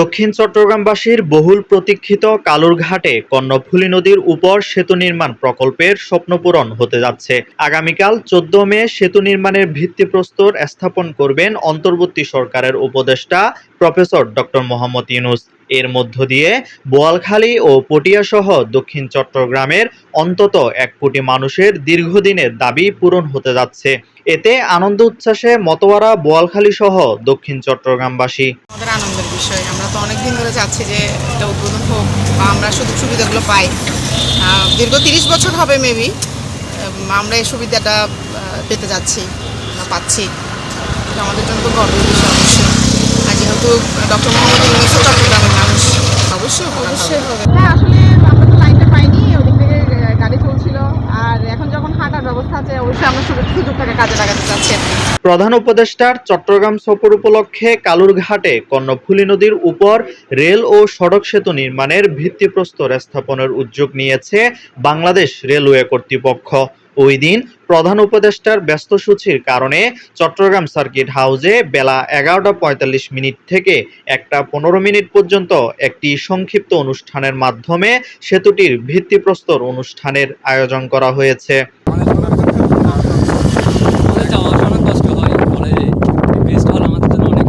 দক্ষিণ চট্টগ্রামবাসীর বহুল প্রতীক্ষিত কালুরঘাটে কর্ণফুলী নদীর উপর সেতু নির্মাণ প্রকল্পের স্বপ্নপূরণ হতে যাচ্ছে। আগামীকাল চোদ্দ মে সেতু নির্মাণের ভিত্তিপ্রস্তর স্থাপন করবেন অন্তর্বর্তী সরকারের উপদেষ্টা প্রফেসর ডক্টর মোহাম্মদ ইউনুস। এর মধ্য দিয়ে বোয়ালখালী ও পটিয়া সহ দক্ষিণ চট্টগ্রামের অন্তত এক কোটি মানুষের দীর্ঘদিনের দাবি পূরণ হতে যাচ্ছে। এতে আনন্দ উচ্ছ্বাসে মতোয়ারা, বোয়ালখালী সহ দক্ষিণ চট্টগ্রামবাসী। আমাদের আনন্দের বিষয়। আমরা তো অনেক দিন ধরে চাচ্ছি যে এটা উদ্বোধন হোক বা আমরা সুযোগ সুবিধাগুলো পাই। দীর্ঘ তিরিশ বছর হবে মেবি। আমরা এই সুবিধাটা পেতে যাচ্ছি পাচ্ছি। আমাদের জন্য তো গর্বের বিষয়। অবশ্যই আর যেহেতু ডক্টর মোহাম্মদ ইউনুস চট্টগ্রামের মানুষ অবশ্যই অবশ্যই হবে। হ্যাঁ আসলে আমরা তো লাইনটা পাইনি ওদিক থেকে গাড়ি চলছিল। আর এখন যখন হাঁটার ব্যবস্থা আছে অবশ্যই আমরা সুযোগ সুযোগটাকে কাজে লাগাতে চাচ্ছি। প্রধান উপদেষ্টার চট্টগ্রাম সফর উপলক্ষে কালুরঘাটে কর্ণফুলী নদীর উপর রেল ও সড়ক সেতু নির্মাণের ভিত্তিপ্রস্তর স্থাপনের উদ্যোগ নিয়েছে বাংলাদেশ রেলওয়ে কর্তৃপক্ষ। ওই দিন প্রধান উপদেষ্টার ব্যস্ত সূচির কারণে চট্টগ্রাম সার্কিট হাউসে বেলা এগারোটা পঁয়তাল্লিশ মিনিট থেকে একটা পনেরো মিনিট পর্যন্ত একটি সংক্ষিপ্ত অনুষ্ঠানের মাধ্যমে সেতুটির ভিত্তিপ্রস্তর অনুষ্ঠানের আয়োজন করা হয়েছে আমাদের যাওয়া আসা অনেক কষ্ট হয় ফলে বেস্ট হল আমাদের জন্য অনেক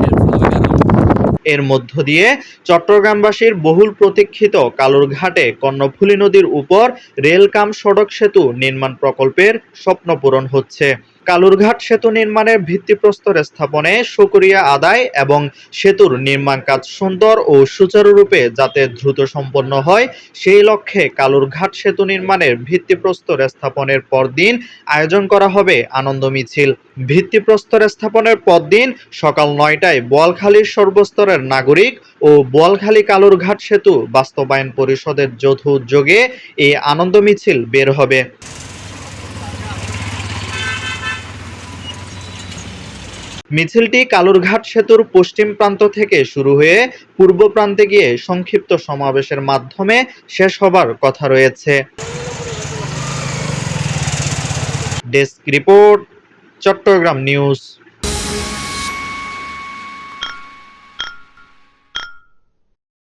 হেল্পফুল হবে কারণ এর মধ্য দিয়ে চট্টগ্রামবাসীর বহুল প্রতীক্ষিত কালুরঘাটে কর্ণফুলী নদীর উপর রেলকাম সড়ক সেতু নির্মাণ প্রকল্পের স্বপ্ন পূরণ হচ্ছে। কালুরঘাট সেতু নির্মাণের ভিত্তিপ্রস্তর স্থাপনে সুকরিয়া আদায় এবং সেতুর নির্মাণ কাজ সুন্দর ও সুচারুরূপে যাতে দ্রুত সম্পন্ন হয়, সেই লক্ষ্যে কালুরঘাট সেতু নির্মাণের ভিত্তিপ্রস্তর স্থাপনের পরদিন আয়োজন করা হবে আনন্দ মিছিল। ভিত্তিপ্রস্তর স্থাপনের পরদিন সকাল নয়টায় বোয়ালখালীর সর্বস্তরের নাগরিক ও বোয়ালখালী কালুরঘাট সেতু বাস্তবায়ন পরিষদের যৌথ উদ্যোগে এই আনন্দ মিছিল বের হবে। মিছিলটি কালুরঘাট সেতুর পশ্চিম প্রান্ত থেকে শুরু হয়ে পূর্ব প্রান্তে গিয়ে সংক্ষিপ্ত সমাবেশের মাধ্যমে শেষ হবার কথা রয়েছে। Desk report, Chattogram news.